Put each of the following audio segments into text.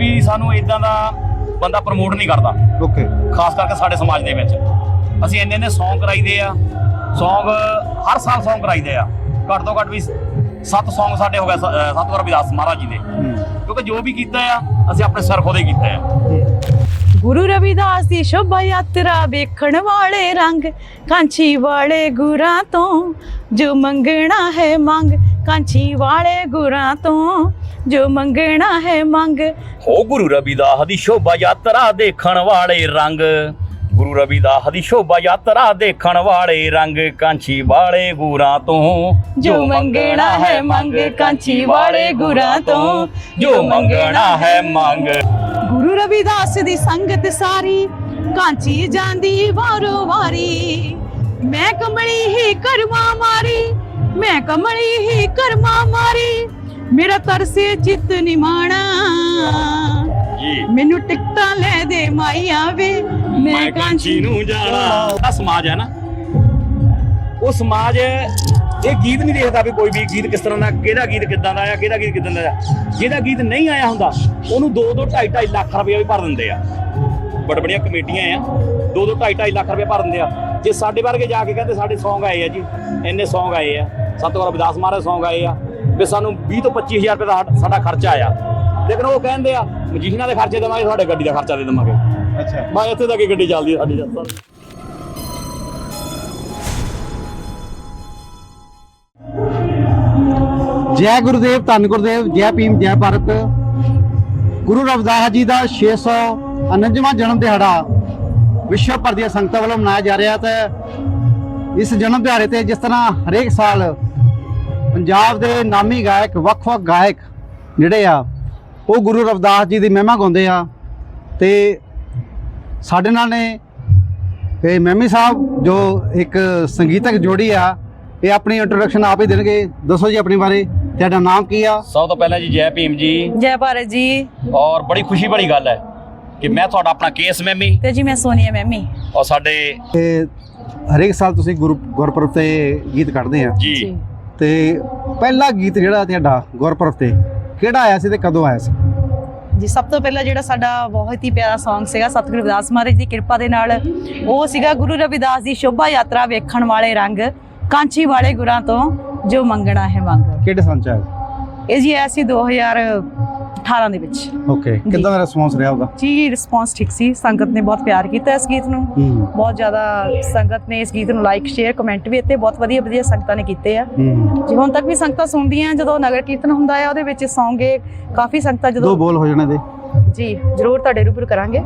ਵੀ ਸਾਨੂੰ ਇਦਾਂ ਦਾ ਬੰਦਾ ਪ੍ਰਮੋਟ ਨਹੀਂ ਕਰਦਾ। ਓਕੇ ਖਾਸ ਕਰਕੇ ਸਾਡੇ ਸਮਾਜ ਦੇ ਵਿੱਚ। ਅਸੀਂ ਇੰਨੇ ਇੰਨੇ Song ਕਰਾਈਦੇ ਆ। Song ਹਰ ਸਾਲ Song ਕਰਾਈਦੇ ਆ। ਘੱਟ ਤੋਂ ਘੱਟ ਵੀ ਸੱਤ Song ਸਾਡੇ ਹੋ ਗਏ ਸ- ਅਹ ਸਤਿਗੁਰੂ ਰਵਿਦਾਸ ਮਹਾਰਾਜ ਜੀ ਦੇ। ਕਿਉਂਕਿ ਜੋ ਵੀ ਕੀਤਾ ਆ ਅਸੀਂ ਆਪਣੇ ਸਿਰ ਖੋਦੇ ਕੀਤਾ ਆ। ਗੁਰੂ ਰਵਿਦਾਸ ਦੀ ਸ਼ੋਭਾ ਯਾਤਰਾ ਵੇਖਣ ਵਾਲੇ ਰੰਗ ਕਾਂਚੀ ਵਾਲੇ ਗੁਰਾਂ ਤੋਂ। ਜੋ ਮੰਗਣਾ ਹੈ ਮੰਗ ਕਾਂਚੀ ਵਾਲੇ ਗੁਰਾਂ ਤੋਂ। ਜੋ ਮੰਗਣਾ ਹੈ ਮੰਗ। ਹੋ ਗੁਰੂ ਰਵਿਦਾਸ ਦੀ ਸ਼ੋਭਾ ਯਾਤਰਾ ਦੇਖਣ ਵਾਲੇ ਰੰਗ। ਗੁਰੂ ਰਵਿਦਾਸ ਦੀ ਸ਼ੋਭਾ ਯਾਤਰਾ ਦੇਖਣ ਵਾਲੇ ਰੰਗ ਕਾਂਚੀ ਵਾਲੇ ਗੁਰਾਂ ਤੋਂ। ਜੋ ਮੰਗਣਾ ਹੈ ਮੰਗ ਕਾਂਚੀ ਵਾਲੇ ਗੁਰਾਂ ਤੋਂ। ਜੋ ਮੰਗਣਾ ਹੈ ਮੰਗ। ਗੁਰੂ ਰਵਿਦਾਸ ਦੀ ਸੰਗਤ ਸਾਰੀ ਕਾਂਚੀ ਜਾਂਦੀ ਵਾਰੋ ਵਾਰੀ। ਮੈਂ ਕਮਲੀ ਹੀ ਕਰਮਾ ਮਾਰੀ ਮੈਂ ਕਮਲੀ ਹੀ ਕਰਮਾ ਮਾਰੀ। ਮੇਰਾ ਤਰਸੇ ਚਿੱਤ ਨਿਮਾਣਾ ਮੈਨੂੰ ਟਿਕਟਾਂ ਲੈ ਦੇ ਮਾਈਆ ਵੇ। ਮੈਂ ਕਾਂਚੀ ਨੂੰ ਜਾਣਾ। ਆ ਸਮਾਜ ਹੈ ਨਾ। ਉਹ ਸਮਾਜ ਇਹ ਗੀਤ ਨਹੀਂ ਦੇਖਦਾ ਵੀ ਕੋਈ ਵੀ ਗੀਤ ਕਿਸ ਤਰ੍ਹਾਂ ਦਾ ਕਿਹੜਾ ਗੀਤ ਕਿੱਦਾਂ ਦਾ ਆ ਕਿਹੜਾ ਗੀਤ ਕਿੱਦਾਂ ਦਾ ਆ। ਜਿਹਦਾ ਗੀਤ ਨਹੀਂ ਆਇਆ ਹੁੰਦਾ ਉਹਨੂੰ 2 2 2.5 2.5 ਲੱਖ ਰੁਪਏ ਵੀ ਭਰ ਦਿੰਦੇ ਆ। ਬੜ ਬੜੀਆਂ ਕਮੇਟੀਆਂ ਆ 2 2 2.5 2.5 ਲੱਖ ਰੁਪਏ ਭਰ ਦਿੰਦੇ ਆ। ਜੇ ਸਾਡੇ ਵਰਗੇ ਜਾ ਕੇ ਕਹਿੰਦੇ ਸਾਡੇ Song ਆਏ ਆ ਜੀ ਇੰਨੇ Song ਆਏ ਆ। ਸਤਿਗੁਰੂ ਰਵਿਦਾਸ ਮਹਾਰਾਜ Song ਆਏ ਆ। ਵੀ ਸਾਨੂੰ 20 ਤੋਂ 25000 ਰੁਪਏ ਦਾ ਸਾਡਾ- ਖਰਚਾ ਆਇਆ। ਲੇਕਿਨ ਉਹ ਕਹਿੰਦੇ ਆ ਮਜੀਸ਼ਨਾਂ ਦੇ ਖਰਚੇ ਦੇਵਾਂਗੇ ਤੁਹਾਡੇ ਗੱਡੀ ਦਾ ਖਰਚਾ ਦੇ ਦੇਵਾਂਗੇ। ਅੱਛਾ। ਮੈਂ ਇੱਥੇ ਤੱਕ ਹੀ ਗੱਡੀ ਚੱਲਦੀ ਸਾਡੀ ਜਨਤਾ ਦੀ। ਜੈ ਗੁਰਦੇਵ ਧੰਨ ਗੁਰਦੇਵ ਜੈ ਭੀਮ ਜੈ ਭਾਰਤ। ਗੁਰੂ ਰਵਿਦਾਸ ਜੀ ਦਾ 649ਵਾਂ ਜਨਮ ਦਿਹਾੜਾ ਵਿਸ਼ਵ ਭਰ ਦੀਆਂ ਸੰਗਤਾਂ ਵੱਲੋਂ ਮਨਾਇਆ ਜਾ ਰਿਹਾ ਤੇ ਇਸ ਜਨਮ ਦਿਹਾੜੇ ਤੇ ਜਿਸ ਤਰ੍ਹਾਂ ਹਰੇਕ ਸਾਲ ਪੰਜਾਬ ਦੇ ਨਾਮੀ ਗਾਇਕ ਵੱਖ-ਵੱਖ ਗਾਇਕ ਜਿਹੜੇ ਆ ਉਹ ਗੁਰੂ ਰਵਿਦਾਸ ਜੀ ਦੀ ਮਹਿਮਾ ਗਾਉਂਦੇ ਆ ਤੇ ਸਾਡੇ ਨਾਲ ਨੇ ਤੇ ਮੈਮੀ ਸਾਹਿਬ ਜੋ ਇੱਕ ਸੰਗੀਤਕ ਜੋੜੀ ਆ ਇਹ ਆਪਣੀ ਇੰਟਰੋਡਕਸ਼ਨ ਆਪ ਹੀ ਦੇਣਗੇ। ਦੱਸੋ ਜੀ ਆਪਣੇ ਬਾਰੇ ਤੁਹਾਡਾ ਨਾਮ ਕੀ ਆ? ਸਭ ਤੋਂ ਪਹਿਲਾਂ ਜੀ ਜੈ ਭੀਮ ਜੀ। ਜੈ ਭਾਰਤ ਜੀ। ਔਰ ਬੜੀ ਖੁਸ਼ੀ ਵਾਲੀ ਗੱਲ ਹੈ ਕਿ ਮੈਂ ਤੁਹਾਡਾ ਆਪਣਾ ਕੇਸ ਮੈਮੀ ਤੇ ਜੀ ਮੈਂ ਸੋਨੀਆ ਮੈਮੀ ਔਰ ਸਾਡੇ ਤੇ ਹਰੇਕ ਸਾਲ ਤੁਸੀਂ ਗੁਰੂ ਗੁਰਪੁਰਬ ਤੇ ਗੀਤ ਕੱਢਦੇ ਆ। ਜੀ। ਤੇ ਪਹਿਲਾ ਗੀਤ ਜਿਹੜਾ ਤੁਹਾਡਾ ਗੁਰਪੁਰਬ ਤੇ ਕਿਹੜਾ ਆਇਆ ਸੀ ਤੇ ਕਦੋਂ ਆਇਆ ਸੀ? ਜੀ ਸਭ ਤੋਂ ਪਹਿਲਾਂ ਜਿਹੜਾ ਸਾਡਾ ਬਹੁਤ ਹੀ ਪਿਆਰਾ Song ਸੀਗਾ ਸਤਿਗੁਰੂ ਰਵਿਦਾਸ ਮਹਾਰਾਜ ਦੀ ਕਿਰਪਾ ਦੇ ਨਾਲ ਉਹ ਸੀਗਾ ਗੁਰੂ ਰਵਿਦਾਸ ਦੀ ਸ਼ੋਭਾ ਯਾਤਰਾ ਵੇਖਣ ਵਾਲੇ ਰੰਗ ਕਾਂਚੀ ਵਾਲੇ ਗੁਰਾਂ ਤੋਂ ਜੋ ਮੰਗਣਾ ਹੈ ਮੰਗ। ਕਿਹੜੇ ਸੰਚ ਆਇਆ ਇਹ ਜੀ ਆਇਆ ਸੀ 2018 ਦੇ ਵਿੱਚ। ਓਕੇ ਕਿੰਦਾ ਦਾ ਰਿਸਪੌਂਸ ਰਿਹਾ ਉਹਦਾ? ਜੀ ਰਿਸਪੌਂਸ ਠੀਕ ਸੀ। ਸੰਗਤ ਨੇ ਬਹੁਤ ਪਿਆਰ ਕੀਤਾ ਇਸ ਗੀਤ ਨੂੰ। ਬਹੁਤ ਜ਼ਿਆਦਾ ਸੰਗਤ ਨੇ ਇਸ ਗੀਤ ਨੂੰ ਲਾਈਕ ਸ਼ੇਅਰ ਕਮੈਂਟ ਵੀ ਇੱਥੇ ਬਹੁਤ ਵਧੀਆ ਵਧੀਆ ਸੰਗਤਾਂ ਨੇ ਕੀਤੇ ਆ। ਜੀ ਹੁਣ ਤੱਕ ਵੀ ਸੰਗਤਾਂ ਸੁਣਦੀਆਂ ਜਦੋਂ ਨਗਰ ਕੀਰਤਨ ਹੁੰਦਾ ਆ ਉਹਦੇ ਵਿੱਚ ਇਹ ਕਾਫੀ ਸੰਗਤਾਂ ਦੋ ਜਦੋਂ ਬੋਲ ਹੋ ਜਾਣੇ ਦੇ। ਜੀ ਜ਼ਰੂਰ ਤੁਹਾਡੇ ਰੂਬਰੂ ਕਰਾਂਗੇ।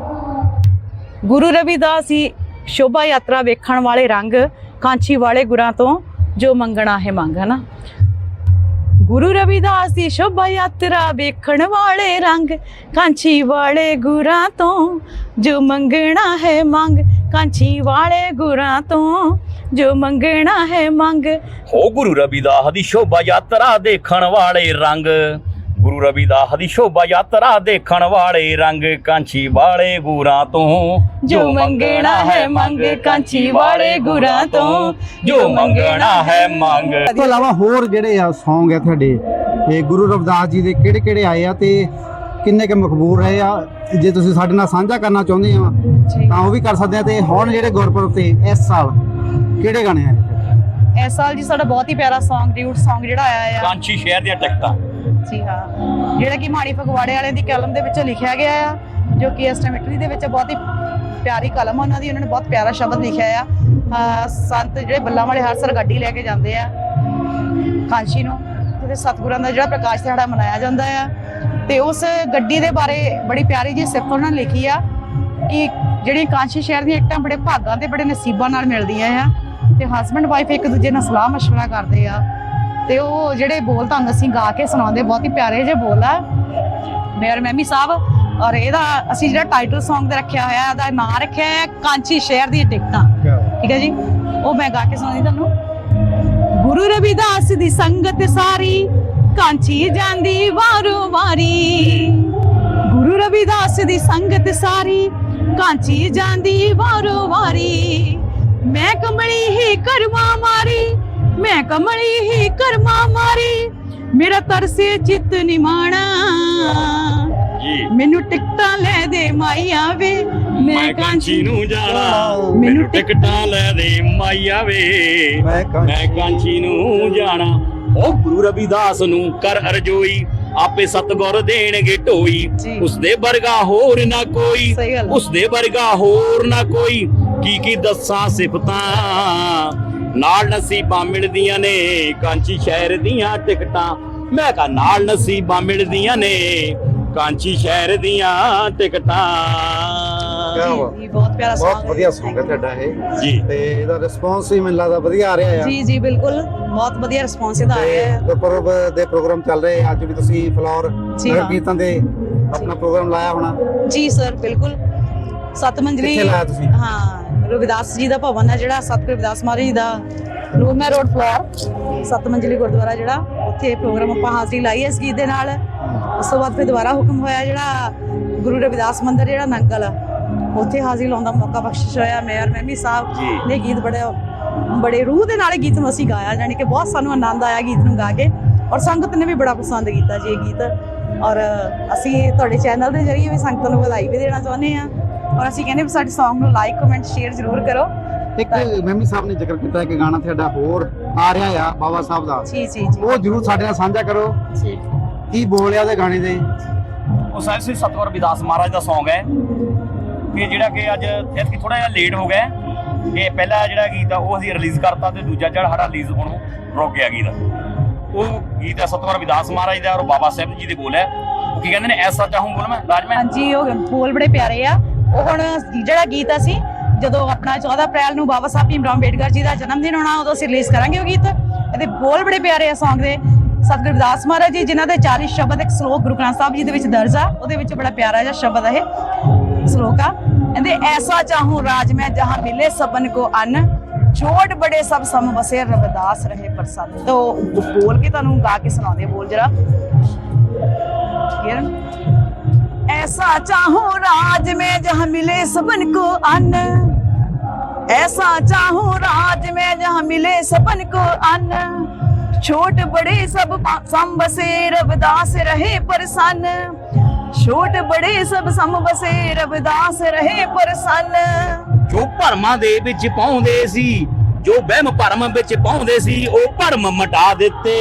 ਗੁਰੂ ਰਵਿਦਾਸ ਜੀ ਸ਼ੋਭਾ ਯਾਤਰਾ ਵੇਖਣ ਵਾਲੇ ਰੰਗ ਕਾਂਚੀ ਵਾਲੇ ਗੁਰਾਂ ਤੋਂ ਜੋ ਮੰਗਣਾ ਹੈ ਮੰਗ ਹੈ ਨਾ ਗੁਰੂ ਰਵਿਦਾਸ ਦੀ ਸ਼ੋਭਾ ਯਾਤਰਾ ਵੇਖਣ ਵਾਲੇ ਰੰਗ ਕਾਂਚੀ ਵਾਲੇ ਗੁਰਾਂ ਤੋਂ ਜੋ ਮੰਗਣਾ ਹੈ ਮੰਗ ਕਾਂਚੀ ਵਾਲੇ ਗੁਰਾਂ ਤੋਂ ਜੋ ਮੰਗਣਾ ਹੈ ਮੰਗ। ਹੋ ਗੁਰੂ ਰਵਿਦਾਸ ਦੀ ਸ਼ੋਭਾ ਯਾਤਰਾ ਦੇਖਣ ਵਾਲੇ ਰੰਗ। ਗੁਰੂ ਰਵਿਦਾਸ ਦੀ ਸ਼ੋਭਾ ਯਾਤਰਾ ਦੇਖਣ ਵਾਲੇ ਰੰਗ ਕਾਂਚੀ ਵਾਲੇ ਗੁਰਾਂ ਤੋਂ। ਜੋ ਮੰਗਣਾ ਹੈ ਮੰਗ ਕਾਂਚੀ ਵਾਲੇ ਗੁਰਾਂ ਤੋਂ। ਜੋ ਮੰਗਣਾ ਹੈ ਮੰਗ। ਇਸ ਤੋਂ ਇਲਾਵਾ ਹੋਰ ਜਿਹੜੇ ਆ Song ਆ ਤੁਹਾਡੇ ਇਹ ਗੁਰੂ ਰਵਿਦਾਸ ਜੀ ਦੇ ਕਿਹੜੇ ਕਿਹੜੇ ਆਏ ਆ ਤੇ ਕਿੰਨੇ ਕੁ ਮਕਬੂਲ ਰਹੇ ਆ? ਜੇ ਤੁਸੀਂ ਸਾਡੇ ਨਾਲ ਸਾਂਝਾ ਕਰਨਾ ਚਾਹੁੰਦੇ ਆ ਤਾਂ ਉਹ ਵੀ ਕਰ ਸਕਦੇ ਆ ਤੇ ਹੁਣ ਜਿਹੜੇ ਗੁਰਪੁਰਬ ਤੇ ਇਸ ਸਾਲ ਕਿਹੜੇ ਗਾਣੇ ਆਏ? ਇਸ ਸਾਲ ਜੀ ਸਾਡਾ ਬਹੁਤ ਹੀ ਪਿਆਰਾ Song ਡਿਊਟ Song ਜਿਹੜਾ ਆਇਆ ਆ। ਕਾਂਚੀ ਸ਼ਹਿਰ ਦੀਆਂ ਟਿਕਟਾਂ। ਜੀ ਹਾਂ। ਜਿਹੜਾ ਕਿ ਮਾੜੀ ਫਗਵਾੜੇ ਵਾਲਿਆਂ ਦੀ ਕਲਮ ਦੇ ਵਿੱਚ ਲਿਖਿਆ ਗਿਆ ਆ, ਜੋ ਕਿ ਐਸਟੀਮੇਟਰੀ ਦੇ ਵਿੱਚ ਬਹੁਤ ਹੀ ਪਿਆਰੀ ਕਲਮ ਆ, ਉਹਨਾਂ ਦੀ ਉਹਨਾਂ ਨੇ ਬਹੁਤ ਪਿਆਰਾ ਸ਼ਬਦ ਲਿਖਿਆ ਆ। ਅਹ ਸੰਤ ਜਿਹੜੇ ਬੱਲਾਂ ਵਾਲੇ ਹਰ ਸਾਲ ਗੱਡੀ ਲੈ ਕੇ ਜਾਂਦੇ ਆ ਕਾਂਸ਼ੀ ਨੂੰ। ਤੇ ਸਤਿਗੁਰਾਂ ਦਾ ਜਿਹੜਾ ਪ੍ਰਕਾਸ਼ ਦਿਹਾੜਾ ਮਨਾਇਆ ਜਾਂਦਾ ਆ। ਤੇ ਉਸ ਗੱਡੀ ਦੇ ਬਾਰੇ ਬੜੀ ਪਿਆਰੀ ਜੀ ਸਿਫਤ ਉਹਨਾਂ ਨੇ ਲਿਖੀ ਆ ਕਿ ਜਿਹੜੀ ਕਾਂਸ਼ੀ ਸ਼ਹਿਰ ਦੀਆਂ ਇੱਟਾਂ ਬੜੇ ਭਾਗਾਂ ਤੇ ਬੜੇ ਨਸੀਬਾਂ ਨਾਲ ਮਿਲਦੀਆਂ ਆ। ਤੇ ਹਸਬੰਡ ਵਾਈਫ ਇੱਕ ਦੂਜੇ ਨਾਲ ਸਲਾਹ ਮਸ਼ਵਰਾ ਕਰਦੇ ਆ। ਤੇ ਉਹ ਜਿਹੜੇ ਬੋਲ ਤੁਹਾਨੂੰ ਅਸੀਂ ਗਾ ਕੇ ਸੁਣਾਉਂਦੇ, ਬਹੁਤ ਹੀ ਪਿਆਰੇ ਜਿਹੇ ਬੋਲ ਆ। ਮੇਰ ਮੈਮੀ ਸਾਹਿਬ, ਔਰ ਇਹਦਾ ਅਸੀਂ ਜਿਹੜਾ ਟਾਈਟਲ Song ਦਾ ਰੱਖਿਆ ਹੋਇਆ, ਇਹਦਾ ਨਾਂ ਰੱਖਿਆ ਹੈ, ਕਾਂਚੀ ਸ਼ਹਿਰ ਦੀਆਂ ਟਿਕਟਾਂ। ਠੀਕ ਹੈ ਜੀ? ਉਹ ਮੈਂ ਗਾ ਕੇ ਸੁਣਾਉਂਦੀ ਤੁਹਾਨੂੰ। ਗੁਰੂ ਰਵਿਦਾਸ ਦੀ ਸੰਗਤ ਸਾਰੀ, ਕਾਂਚੀ ਜਾਂਦੀ ਵਾਰੋ ਵਾਰੀ। ਗੁਰੂ ਰਵਿਦਾਸ ਦੀ ਸੰਗਤ ਸਾਰੀ, ਕਾਂਚੀ ਜਾਂਦੀ ਵਾਰੋ ਵਾਰੀ। ਮੈਂ ਕਮਲੀ ਹੀ ਕਰਮਾ ਮਾਰੀ ਮੈਂ ਕਮਲੀ ਹੀ ਕਰਮਾ ਮਾਰੀ ਮੇਰਾ ਤਰਸੇ ਚਿੱਤ ਨਿਮਾਣਾ ਜੀ। ਮੈਨੂੰ ਟਿਕਟਾਂ ਲੈ ਦੇ ਮਾਈਆ ਵੇ ਮੈਂ ਕਾਂਚੀ ਨੂੰ ਜਾਣਾ। ਮੈਨੂੰ ਟਿਕਟਾਂ ਲੈ ਦੇ ਮਾਈਆ ਵੇ। ਮੈਂ ਕਾਂਚੀ ਨੂੰ ਜਾਣਾ। ਉਹ ਗੁਰੂ ਰਵਿਦਾਸ ਨੂੰ ਕਰ ਅਰਜੋਈ ਆਪੇ ਸਤਗੁਰ ਦੇਣਗੇ ਢੋਈ। ਉਸਦੇ ਵਰਗਾ ਹੋਰ ਨਾ ਕੋਈ। ਉਸਦੇ ਵਰਗਾ ਹੋਰ ਨਾ ਕੋਈ। ਕੀ ਕੀ ਦੱਸਾਂ ਸਿਫਤਾਂ? ਨਾਲ ਨਸੀਬਾਂ ਮਿਲਦੀਆਂ ਨੇ ਕਾਂਚੀ ਸ਼ਹਿਰ ਦੀਆਂ ਟਿਕਟਾਂ। ਮੈਂ ਕਹਾ ਨਾਲ ਨਸੀਬਾਂ ਮਿਲਦੀਆਂ ਨੇ ਕਾਂਚੀ ਸ਼ਹਿਰ ਦੀਆਂ ਟਿਕਟਾਂ। ਜੀ ਬਹੁਤ ਪਿਆਰਾ ਬਹੁਤ song ਵਧੀਆ Song ਹੈ ਤੁਹਾਡਾ ਇਹ। ਜੀ। ਤੇ ਇਹਦਾ ਰਿਸਪੌਂਸ ਵੀ ਮੈਨੂੰ ਲੱਗਦਾ ਵਧੀਆ ਆ ਰਿਹਾ ਆ। ਜੀ ਜੀ ਬਿਲਕੁਲ। ਬਹੁਤ ਵਧੀਆ ਰਿਸਪੌਂਸ ਇਹਦਾ ਆ ਰਿਹਾ ਹੈ। ਗੁਰਪੁਰਬ ਦੇ ਪ੍ਰੋਗਰਾਮ ਚੱਲ ਰਹੇ ਆ। ਅੱਜ ਵੀ ਤੁਸੀਂ ਫਲੋਰ ਨਗਰ ਹਾਂ। ਕੀਰਤਨ ਦੇ ਆਪਣਾ ਪ੍ਰੋਗਰਾਮ ਲਾਇਆ ਹੋਣਾ। ਜੀ ਸਰ ਬਿਲਕੁਲ। ਸੱਤ ਮੰਜ਼ਲੀ ਕਿੱਥੇ ਲਾਇਆ ਤੁਸੀਂ? ਹਾਂ ਰਵਿਦਾਸ ਜੀ ਦਾ ਭਵਨ ਹੈ ਜਿਹੜਾ ਸਤਿਗੁਰੂ ਰਵਿਦਾਸ ਮਹਾਰਾਜ ਜੀ ਦਾ ਨੂਰਮਹਿ ਰੋਡ ਫਲੋਰ ਸੱਤ ਮੰਜ਼ਲੀ ਗੁਰਦੁਆਰਾ ਜਿਹੜਾ ਉੱਥੇ ਪ੍ਰੋਗਰਾਮ ਆਪਾਂ ਹਾਜ਼ਰੀ ਲਾਈ ਇਸ ਗੀਤ ਦੇ ਨਾਲ। ਉਸ ਤੋਂ ਬਾਅਦ ਫਿਰ ਦੁਬਾਰਾ ਹੁਕਮ ਹੋਇਆ ਜਿਹੜਾ ਗੁਰੂ ਰਵਿਦਾਸ ਮੰਦਿਰ ਜਿਹੜਾ ਨੰਗਲ ਉੱਥੇ ਹਾਜ਼ਰੀ ਲਾਉਣ ਦਾ ਮੌਕਾ ਬਖਸ਼ਿਸ਼ ਹੋਇਆ ਮੇਅਰ ਮਹਿਮੀ ਸਾਹਿਬ। ਨੇ ਗੀਤ ਬੜੇ ਬੜੇ ਰੂਹ ਦੇ ਨਾਲ ਗੀਤ ਨੂੰ ਅਸੀਂ ਗਾਇਆ ਯਾਨੀ ਕਿ ਬਹੁਤ ਸਾਨੂੰ ਆਨੰਦ ਆਇਆ ਗੀਤ ਨੂੰ ਗਾ ਕੇ। ਔਰ ਸੰਗਤ ਨੇ ਵੀ ਬੜਾ ਪਸੰਦ ਕੀਤਾ ਜੀ ਇਹ ਗੀਤ। ਔਰ ਅਸੀਂ ਤੁਹਾਡੇ ਚੈਨਲ ਦੇ ਜ਼ਰੀਏ ਵੀ ਸੰਗਤ ਨੂੰ ਵਧਾਈ ਵੀ ਦੇਣਾ ਚਾਹੁੰਦੇ ਆ ਔਰ ਅਸੀਂ ਕਹਿੰਦੇ ਵੀ ਸਾਡੇ Song ਨੂੰ ਲਾਈਕ ਕਮੈਂਟ ਸ਼ੇਅਰ ਜ਼ਰੂਰ ਕਰੋ। ਇੱਕ ਮੈਮੀ ਸਾਹਿਬ ਨੇ ਜ਼ਿਕਰ ਕੀਤਾ ਕਿ ਗਾਣਾ ਤੁਹਾਡਾ ਹੋਰ ਆ ਰਿਹਾ ਆ ਬਾਬਾ ਸਾਹਿਬ ਦਾ। ਜੀ ਜੀ ਜੀ। ਉਹ ਜਰੂਰ ਸਾਡੇ ਨਾਲ ਸਾਂਝਾ ਕਰੋ। ਜੀ ਕੀ ਬੋਲਿਆ ਉਹਦੇ ਗਾਣੇ ਦੇ? ਉਹ ਸਾਹਿਬ ਸ੍ਰੀ ਸਤਿਗੁਰ ਰਵਿਦਾਸ ਮਹਾਰਾਜ ਦਾ Song ਹੈ। ਕਿ ਜਿਹੜਾ ਕਿ ਅੱਜ ਐਤਕੀ ਥੋੜਾ ਜਿਹਾ ਲੇਟ ਹੋ ਗਿਆ ਇਹ ਪਹਿਲਾ ਜਿਹੜਾ ਗੀਤ ਆ ਉਹ ਅਸੀਂ ਰਿਲੀਜ਼ ਕਰਤਾ ਤੇ ਦੂਜਾ ਜਿਹੜਾ ਸਾਡਾ ਰਿਲੀਜ਼ ਹੁਣ ਰੁਕ ਗਿਆ ਗੀਤ। ਉਹ ਗੀਤ ਹੈ ਸਤਿਗੁਰ ਰਵਿਦਾਸ ਮਹਾਰਾਜ ਦਾ ਔਰ ਬਾਬਾ ਸਾਹਿਬ ਜੀ ਦੇ ਬੋਲ ਹੈ। ਉਹ ਕੀ ਕਹਿੰਦੇ ਨੇ? ਐਸਾ ਚਾਹੂੰ ਬੋਲ ਮੈਂ ਰਾਜ ਮੈਂ ਹਾਂਜੀ ਉਹ ਬੋਲ ਬੜੇ ਪਿਆਰੇ ਆ। ਹੁਣ ਜਿਹੜਾ ਗੀਤ ਅਸੀਂ ਜਦੋਂ ਆਪਣਾ 14 ਅਪ੍ਰੈਲ ਨੂੰ ਬਾਬਾ ਸਾਹਿਬ ਭੀਮ ਰਾਓ ਜੀ ਦਾ ਜਨਮ ਦਿਨ ਹੋਣਾ ਉਦੋਂ ਅਸੀਂ ਰਿਲੀਜ਼ ਕਰਾਂਗੇ ਉਹ ਗੀਤ। ਇਹਦੇ ਬੋਲ ਬੜੇ ਪਿਆਰੇ ਆ ਸੌਂਗ ਦੇ। ਸਤਿਗੁਰੂ ਰਵਿਦਾਸ ਮਹਾਰਾਜ ਜੀ, ਜਿਨ੍ਹਾਂ ਦੇ 40 ਸ਼ਬਦ, ਇੱਕ ਸ਼ਲੋਕ ਗੁਰੂ ਗ੍ਰੰਥ ਸਾਹਿਬ ਜੀ ਦੇ ਵਿੱਚ ਦਰਜ ਆ। ਉਹਦੇ ਵਿੱਚ ਬੜਾ ਪਿਆਰਾ ਜਿਹਾ ਸ਼ਬਦ ਹੈ ਸ਼ਲੋਕ ਆ। ਕਹਿੰਦੇ, ਐਸਾ ਚਾਹੂੰ ਰਾਜ ਮੈਂ ਜਹਾਂ ਮਿਲੇ ਸਬਨ ਕੋ ਅੰਨ। ਛੋਟ ਬੜੇ ਸਭ ਸਮ ਵਸੇ, ਰਵਿਦਾਸ ਰਹੇ ਪ੍ਰਸੰਨ ਤੋ ਬੋਲ ਕੇ ਤੁਹਾਨੂੰ ਗਾ ਕੇ ਸੁਣਾਉਂਦੇ ਬੋਲ ਜਰਾ। ਐਸਾ ਚਾਹੂੰ ਰਾਜ जहाँ मिले सबन को अन्न ऐसा चाहो राज में जहाँ मिले सबन को अन्न छोट बड़े सब सम बसे रविदास रहे प्रसन्न छोट बड़े सब सम बसे रविदास रहे प्रसन्न ਜੋ ਭਰਮਾਂ ਦੇ ਵਿੱਚ ਪਾਉਂਦੇ ਸੀ ਜੋ ਵਹਿਮ ਭਰਮ ਵਿੱਚ ਪਾਉਂਦੇ ਸੀ ਉਹ ਭਰਮ ਮਟਾ ਦਿੱਤੇ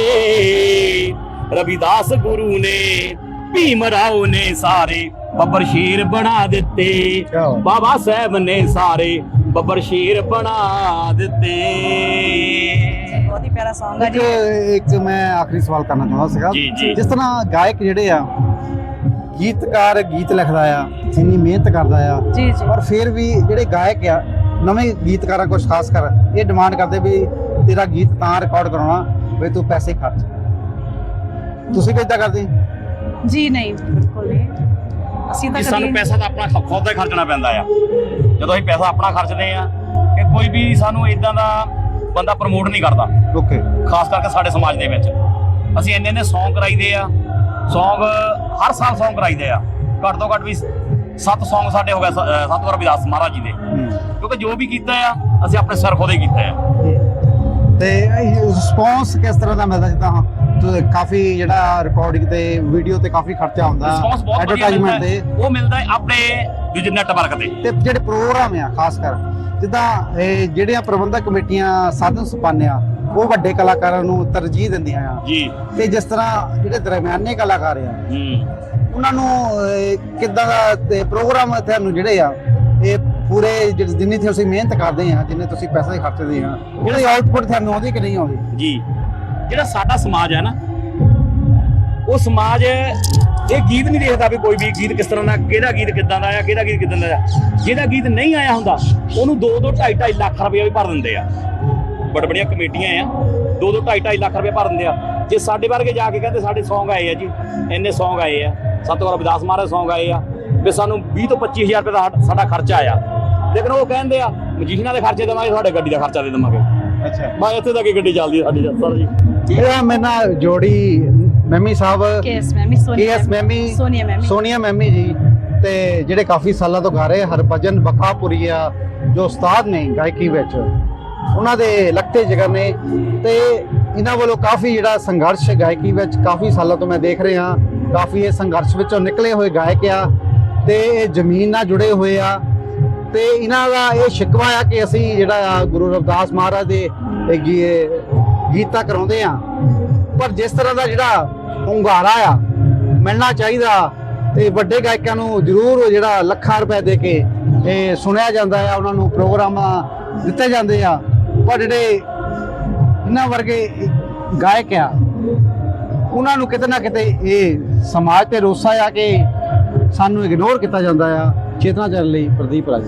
ਰਵਿਦਾਸ ਗੁਰੂ ਨੇ ਭੀਮ ਰਾਓ ਨੇ ਸਾਰੇ ਬੱਬਰ ਸ਼ੇਰ ਬਣਾ ਦਿੱਤੇ। ਬਾਬਾ ਸਾਹਿਬ ਨੇ ਸਾਰੇ ਬੱਬਰ ਸ਼ੇਰ ਬਣਾ ਦਿੱਤੇ। ਬਹੁਤ ਹੀ ਇੱਕ- ਮੈਂ ਆਖਰੀ ਸਵਾਲ ਕਰਨਾ ਚਾਹੁੰਦਾ ਸੀਗਾ। ਜਿਸ ਤਰ੍ਹਾਂ ਗਾਇਕ ਜਿਹੜੇ ਆ ਗੀਤਕਾਰ ਗੀਤ ਲਿਖਦਾ ਆ ਇੰਨੀ ਮਿਹਨਤ ਕਰਦਾ ਆ ਜੀ ਪਰ ਫਿਰ ਵੀ ਜਿਹੜੇ ਗਾਇਕ ਆ ਨਵੇਂ ਗੀਤਕਾਰਾਂ ਕੋਲ ਖਾਸ ਕਰ ਇਹ ਡਿਮਾਂਡ ਕਰਦੇ ਵੀ ਤੇਰਾ ਗੀਤ ਤਾਂ ਰਿਕਾਰਡ ਕਰਾਉਣਾ ਵੀ ਤੂੰ ਪੈਸੇ ਖਰਚ। ਤੁਸੀਂ ਕਿੱਦਾਂ ਕਰਦੇ? ਜੀ ਨਹੀਂ ਬਿਲਕੁਲ ਨਹੀਂ। ਅਸੀਂ ਤਾਂ ਸਾਨੂੰ ਪੈਸਾ ਤਾਂ ਆਪਣਾ ਖੁਦ ਦਾ ਖਰਚਣਾ ਪੈਂਦਾ ਆ। ਜਦੋਂ ਅਸੀਂ ਪੈਸਾ ਆਪਣਾ ਖਰਚਦੇ ਆ ਕਿ ਕੋਈ ਵੀ ਸਾਨੂੰ ਇਦਾਂ ਦਾ ਬੰਦਾ ਪ੍ਰਮੋਟ ਨਹੀਂ ਕਰਦਾ। ਓਕੇ ਖਾਸ ਕਰਕੇ ਸਾਡੇ ਸਮਾਜ ਦੇ ਵਿੱਚ। ਅਸੀਂ ਇੰਨੇ ਇੰਨੇ ਸੌਂਗ ਕਰਾਈਦੇ ਆ। ਸੌਂਗ ਹਰ ਸਾਲ ਸੌਂਗ ਕਰਾਈਦੇ ਆ। ਘੱਟ ਤੋਂ ਘੱਟ ਵੀ ਸੱਤ ਸੌਂਗ ਸਾਡੇ ਹੋ ਗਏ ਸ- ਅ, ਸਤਿਗੁਰੂ ਮਹਾਰਾਜ ਜੀ ਦੇ। ਕਿਉਂਕਿ ਜੋ ਵੀ ਕੀਤਾ ਆ ਅਸੀਂ ਆਪਣੇ ਸਰ ਖੋਦੇ ਕੀਤਾ ਆ। ਤੇ ਰਿਸਪੌਂਸ ਕਿਸ ਤਰ੍ਹਾਂ ਦਾ ਮਿਲਦਾ ਜਿੱਦਾਂ ਹੁਣ ਕਾਫੀ ਜਿਹੜਾ ਰਿਕਾਰਡਿੰਗ ਤੇ ਵੀਡੀਓ ਤੇ ਕਾਫੀ ਖਰਚਾ ਹੁੰਦਾ ਰਿਸਪੌਂਸ ਬਹੁਤ ਵਧੀਆ ਐਡਵਰਟਾਈਜ਼ਮੈਂਟ ਮਿਲਦਾ ਹੈ। ਉਹ ਮਿਲਦਾ ਹੈ ਆਪਣੇ ਦੂਜੇ ਨੈਟਵਰਕ ਤੇ। ਤੇ ਜਿਹੜੇ ਪ੍ਰੋਗਰਾਮ ਆ ਖਾਸ ਕਰ ਜਿੱਦਾਂ ਇਹ ਜਿਹੜੀਆਂ ਪ੍ਰਬੰਧਕ ਕਮੇਟੀਆਂ ਸਾਧਨ ਸਪਾਨੇ ਆ ਉਹ ਵੱਡੇ ਕਲਾਕਾਰਾਂ ਨੂੰ ਤਰਜੀਹ ਦਿੰਦੀਆਂ ਆ। ਜੀ। ਤੇ ਜਿਸ ਤਰ੍ਹਾਂ ਜਿਹੜੇ ਦਰਮਿਆਨੇ ਕਲਾਕਾਰ ਆ ਹੂੰ। ਉਹਨਾਂ ਨੂੰ ਅਹ, ਕਿੱਦਾਂ ਦਾ ਤੇ ਪ੍ਰੋਗਰਾਮ ਤੁਹਾਨੂੰ ਜਿਹੜੇ ਆ ਇਹ ਪੂਰੇ ਜਿ- ਜਿੰਨੀ ਤੁਸੀਂ ਮਿਹਨਤ ਕਰਦੇ ਆ ਜਿੰਨੇ ਤੁਸੀਂ ਪੈਸੇ ਖਰਚਦੇ ਆ ਉਹਦੀ ਆਊਟਪੁੱਟ ਤੁਹਾਨੂੰ ਆਉਂਦੀ ਕਿ ਨਹੀਂ ਆਉਂਦੀ? ਜੀ। ਜਿਹੜਾ ਸਾਡਾ ਸਮਾਜ ਹੈ ਨਾ ਉਹ ਸਮਾਜ ਇਹ ਗੀਤ ਨਹੀਂ ਦੇਖਦਾ ਵੀ ਕੋਈ ਵੀ ਗੀਤ ਕਿਸ ਤਰ੍ਹਾਂ ਦਾ ਕਿਹੜਾ ਗੀਤ ਕਿੱਦਾਂ ਦਾ ਆ ਕਿਹੜਾ ਗੀਤ ਕਿੱਦਾਂ ਦਾ ਆ। ਜਿਹਦਾ ਗੀਤ ਨਹੀਂ ਆਇਆ ਹੁੰਦਾ ਉਹਨੂੰ 2 2 2.5 2.5 ਲੱਖ ਰੁਪਏ ਵੀ ਭਰ ਦਿੰਦੇ ਆ। ਬੜ ਬੜੀਆਂ ਕਮੇਟੀਆਂ ਆ 2 2 2.5 2.5 ਲੱਖ ਰੁਪਏ ਭਰ ਦਿੰਦੇ ਆ। ਜੇ ਸਾਡੇ ਵਰਗੇ ਜਾ ਕੇ ਕਹਿੰਦੇ ਸਾਡੇ Song ਆਏ ਆ ਜੀ ਇੰਨੇ Song ਆਏ ਆ ਸਤਿਗੁਰ ਰਵਿਦਾਸ ਮਹਾਰਾਜ Song ਆਏ ਆ ਵੀ ਸਾਨੂੰ 20 ਤੋਂ 25000 ਰੁਪਏ ਦਾ ਸਾਡਾ- ਖਰਚਾ ਆਇਆ। ਲੇਕਿਨ ਉਹ ਕਹਿੰਦੇ ਆ ਮਜੀਸ਼ਨਾਂ ਦੇ ਖਰਚੇ ਦੇਵਾਂਗੇ ਤੁਹਾਡੇ ਗੱਡੀ ਦਾ ਖਰਚਾ ਦੇ ਦੇਵਾਂਗੇ। ਅੱਛਾ। ਮੈਂ ਇੱਥੇ ਤੱਕ ਗੱਡੀ ਚੱਲਦੀ ਸਾਡੀ ਸਰ ਜੀ। ਇਹ ਮੇਰੇ ਨਾਲ ਜੋੜੀ ਮੈਮੀ ਸਾਹਿਬ। KS Maimi Sonia KS Maimi. Sonia ਮੈਮੀ। Sonia ਮੈਮੀ ji. ਤੇ ਜਿਹੜੇ ਕਾਫੀ ਸਾਲਾਂ ਤੋਂ ਗਾ ਰਹੇ ਹਰਭਜਨ ਬਖਾਪੁਰੀਆ ਜੋ ਉਸਤਾਦ ਨੇ ਗਾਇਕੀ ਵਿੱਚ। ਉਹਨਾਂ ਦੇ ਲਗਤੇ ਜਿਗਰ ਨੇ। ਤੇ ਇਹਨਾਂ ਵੱਲੋਂ ਕਾਫੀ ਜਿਹੜਾ ਸੰਘਰਸ਼ ਗਾਇਕੀ ਵਿੱਚ ਕਾਫੀ ਸਾਲਾਂ ਤੋਂ ਮੈਂ ਦੇਖ ਰਿਹਾ। ਕਾਫੀ ਇਹ ਸੰਘਰਸ਼ ਵਿੱਚੋਂ ਨਿਕਲੇ ਹੋਏ ਗਾਇਕ ਆ। ਤੇ ਇਹ ਜ਼ਮੀਨ ਨਾਲ ਜੁੜੇ ਹੋਏ ਆ। ਤੇ ਇਹਨਾਂ ਦਾ ਇਹ ਸ਼ਿਕਵਾ ਆ ਕਿ ਅਸੀਂ ਜਿਹੜਾ ਗੁਰੂ ਰਵਿਦਾਸ ਮਹਾਰਾਜ ਦੇ ਇਹ ਗੀ- ਕਰਾਉਂਦੇ ਆ। ਪਰ ਜਿਸ ਤਰ੍ਹਾਂ ਦਾ ਜਿਹੜਾ ਹੁੰਗਾਰਾ ਆ, ਮਿਲਣਾ ਚਾਹੀਦਾ ਤੇ ਵੱਡੇ ਗਾਇਕਾਂ ਨੂੰ ਜ਼ਰੂਰ ਜਿਹੜਾ ਲੱਖਾਂ ਰੁਪਏ ਦੇ ਕੇ ਇਹ ਸੁਣਿਆ ਜਾਂਦਾ ਆ, ਉਹਨਾਂ ਨੂੰ ਪ੍ਰੋਗਰਾਮ ਦਿੱਤੇ ਜਾਂਦੇ ਆ। ਪਰ ਜਿਹੜੇ ਇਹਨਾਂ ਵਰਗੇ ਗਾਇਕ ਆ, ਉਹਨਾਂ ਨੂੰ ਕਿਤੇ ਨਾ ਕਿਤੇ ਇਹ ਸਮਾਜ ਤੇ ਰੋਸਾ ਆ ਕਿ ਸਾਨੂੰ ਇਗਨੋਰ ਕੀਤਾ ਜਾਂਦਾ ਆ, ਚੇਤਨਾ ਚੱਲ ਲਈ ਪ੍ਰਦੀਪ ਰਾਜ।